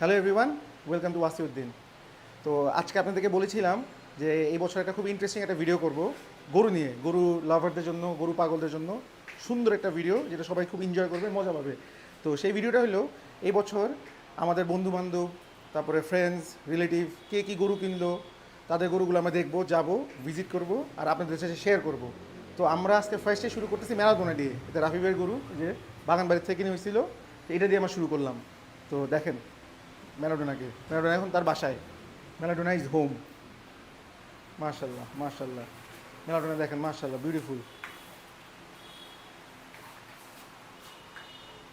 Hello everyone welcome to Wasiuddin তো আজকে আপনাদেরকে বলেছিলাম যে এই বছর একটা খুব ইন্টারেস্টিং একটা ভিডিও করব। গরু নিয়ে, গরু লাভারদের জন্য, গরু পাগলদের জন্য সুন্দর একটা ভিডিও যেটা সবাই খুব এনজয় করবে, মজা পাবে। তো সেই ভিডিওটা হলো, এই বছর আমাদের বন্ধু বান্ধব তারপরে ফ্রেন্ডস রিলেটিভ কে কী গরু কিনলো, তাদের গরুগুলো আমরা দেখব, যাব ভিজিট করব আর আপনাদের সাথে শেয়ার করব। তো আমরা আজকে ফার্স্টে শুরু করতেছি ম্যারাথনে দিয়ে। এটা রাফিবের গরু, যে বাগান বাড়ির থেকে কিনে হয়েছিল এটা দিয়ে আমরা শুরু করলাম। তো দেখেন ম্যারাডোনাকে ম্যারাডোনা এখন তার বাসায়। ম্যারাডোনা ইজ হোম মার্শাল্লাহ মার্শাল্লাহ ম্যারাডোনা দেখেন মার্শাল্লাহ বিউটিফুল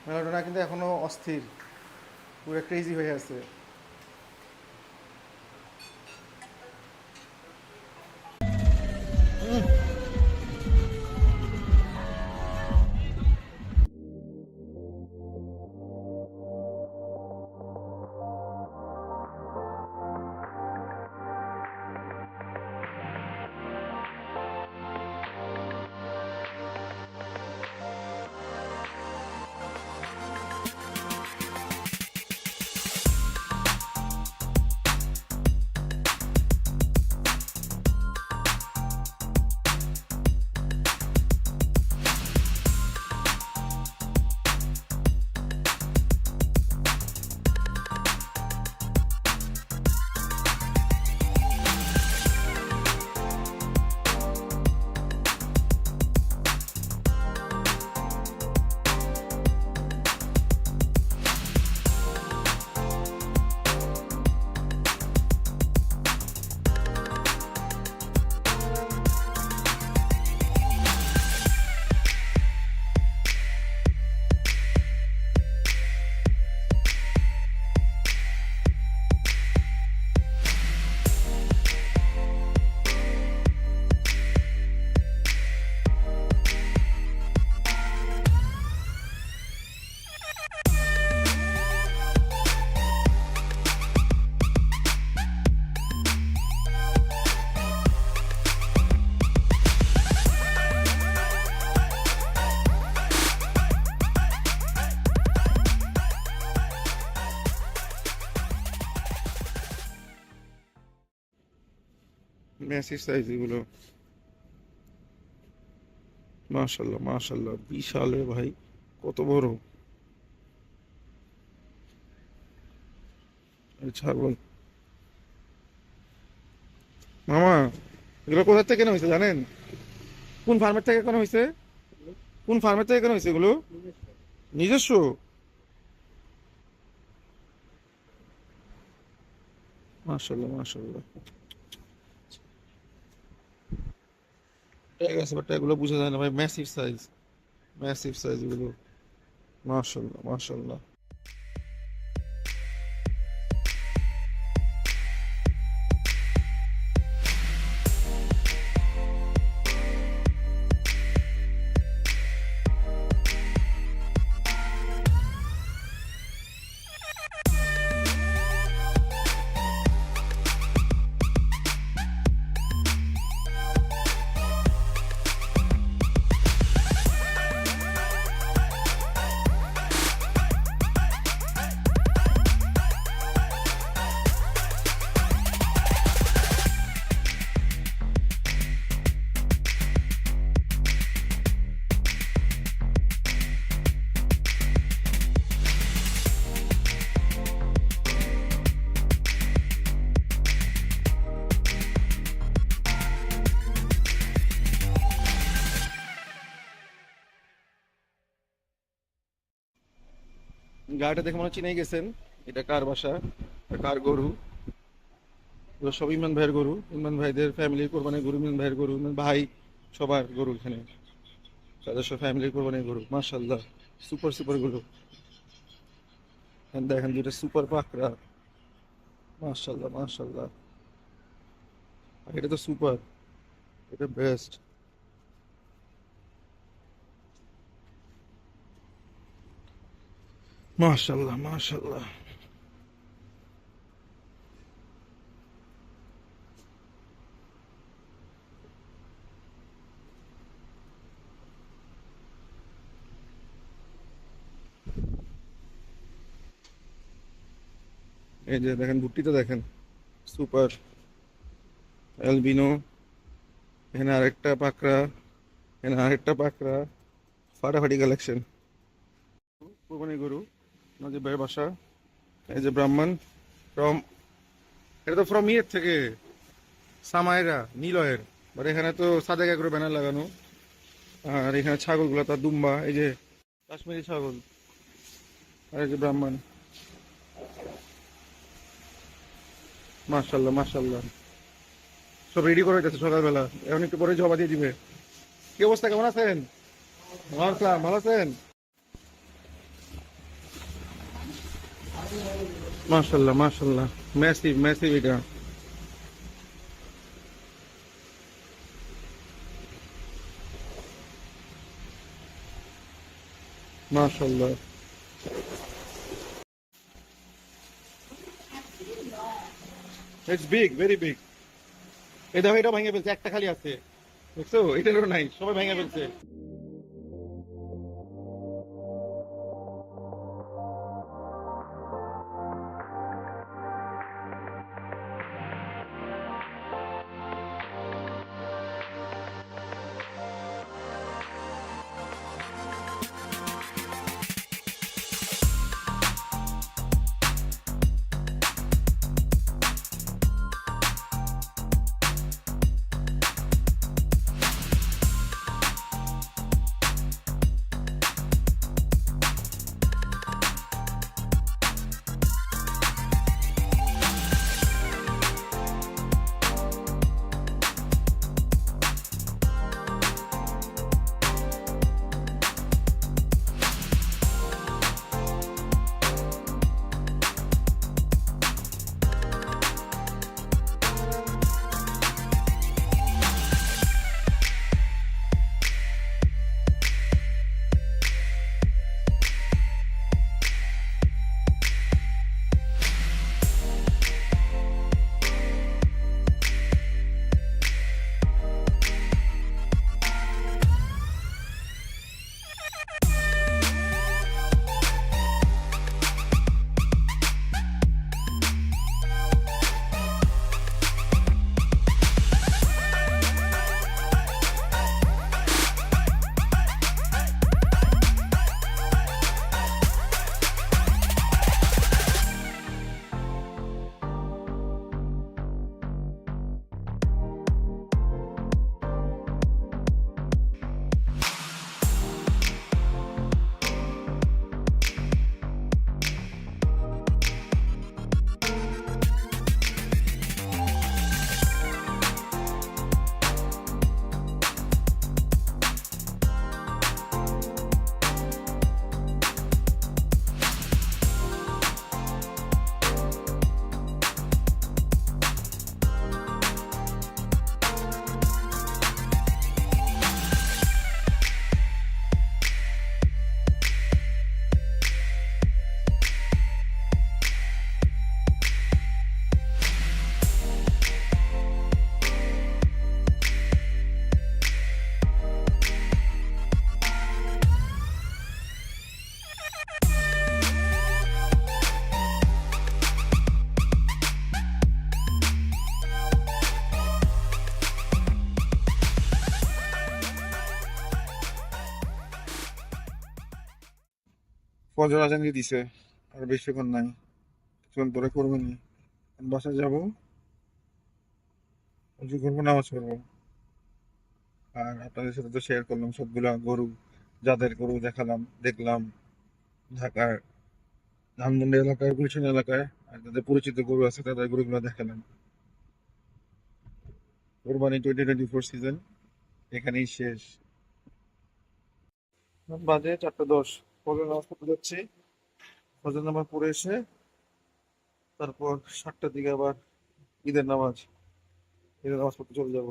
ম্যারাডোনা কিন্তু এখনও অস্থির। পুরো ক্রেজি হয়ে আছে। ম্যাসিভ সাইজ এগুলো। মাশাল্লাহ মাশাল্লাহ বিশাল ভাই, কত বড়। ছাগল। মামা, এগুলো কোথা থেকে কেনা হয়েছে জানেন? কোন ফার্মের থেকে কেনা হয়েছে কোন ফার্মের থেকে কেনা হয়েছে এগুলো? নিজস্ব? মাশাল্লাহ মাশাল্লাহ ট্যাগ আছে বাট ট্যাগুলো বোঝা যায় না ভাই। ম্যাসিভ সাইজ ম্যাসিভ সাইজগুলো মার্শাল্লাহ মাশাল্লাহ। গাড়িটা দেখে মনে চিনেই গেছেন। এটা কার বাসা? কার গরু? সব ইমরান ভাইয়ের গরু। ইমরান ভাইদের ফ্যামিলির কোরবানির গরু, ইমরান ভাইয়ের গরু, ইমরান ভাই সবার গরু এখানে। তাদের সব ফ্যামিলির কোরবানির গরু মার্শাল্লাহ সুপার সুপার গরু। দেখেন দুইটা সুপার পাকড়া। মার্শাল্লাহ মার্শাল্লাহ আর এটা তো সুপার এটা বেস্ট মাশাল্লাহ মাশাল্লাহ এই যে দেখেন, ভুট্টিটা দেখেন। সুপার। অ্যালবিনো। এখানে আরেকটা পাকড়া। এখানে আরেকটা পাকড়া। ফাটাফাটি কালেকশন কোরবানি গরু। নদী ভাইয়ের বাসা। এই যে ব্রাহ্মণ, ফ্রম এটা তো ফ্রম ইয়ের থেকে বাট এখানে তো ব্যানার লাগানো। আর এখানে ছাগলগুলো, তার দুম্বা, এই যে কাশ্মীরি ছাগল। আর এই যে ব্রাহ্মণ। মার্শাল্লাহ মার্শাল্লাহ সব রেডি করে যাচ্ছে সকালবেলা। এখন একটু পরে জবা দিয়ে দিবে। কি অবস্থা, কেমন আছেন? ভালো আসলাম ভালো আছেন? মার্শাল্লাহ মার্শাল্লাহ ম্যাসিভ ম্যাসিভ এটা। মার্শাল্লাহ ইটস বিগ ভেরি বিগ দেখো, এটা ভেঙে ফেলছে, একটা খালি আছে। দেখছ? এটারও নাই, সবাই ভেঙে ফেলছে। ফজর আজান দিয়ে দিছে, আর বেশিক্ষণ নাই। কিছুক্ষণ পরে করব নি বাসায় যাব। উজু করব নামাজ করব আর আপনাদের সাথে তো শেয়ার করলাম, সবগুলা গরু, যাদের গরু দেখালাম, দেখলাম। ঢাকার ধানমন্ডি এলাকায় গুলশান এলাকায় আর যাদের পরিচিত গরু আছে, তাদের গরুগুলো দেখালাম। কোরবানি টোয়েন্টি টোয়েন্টি ফোর সিজন এখানেই শেষ। বাজে চারটা দশ। ফজর নামাজ পড়তে যাচ্ছি ফজর নামাজ পড়ে এসে তারপর সাতটার দিকে আবার ঈদের নামাজ ঈদের নামাজ পড়তে চলে যাব।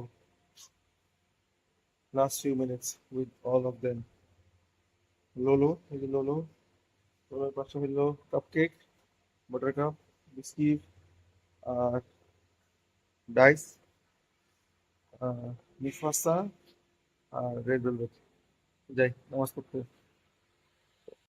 Last few minutes with all of them লোলো, এই যে লোলো, লোলোর পাশে হইল cup cake butter cup biscuit আর ডাইস মিক্স পাস্তা আর রেড ভেলভেট যাই, নামাজ পড়তে।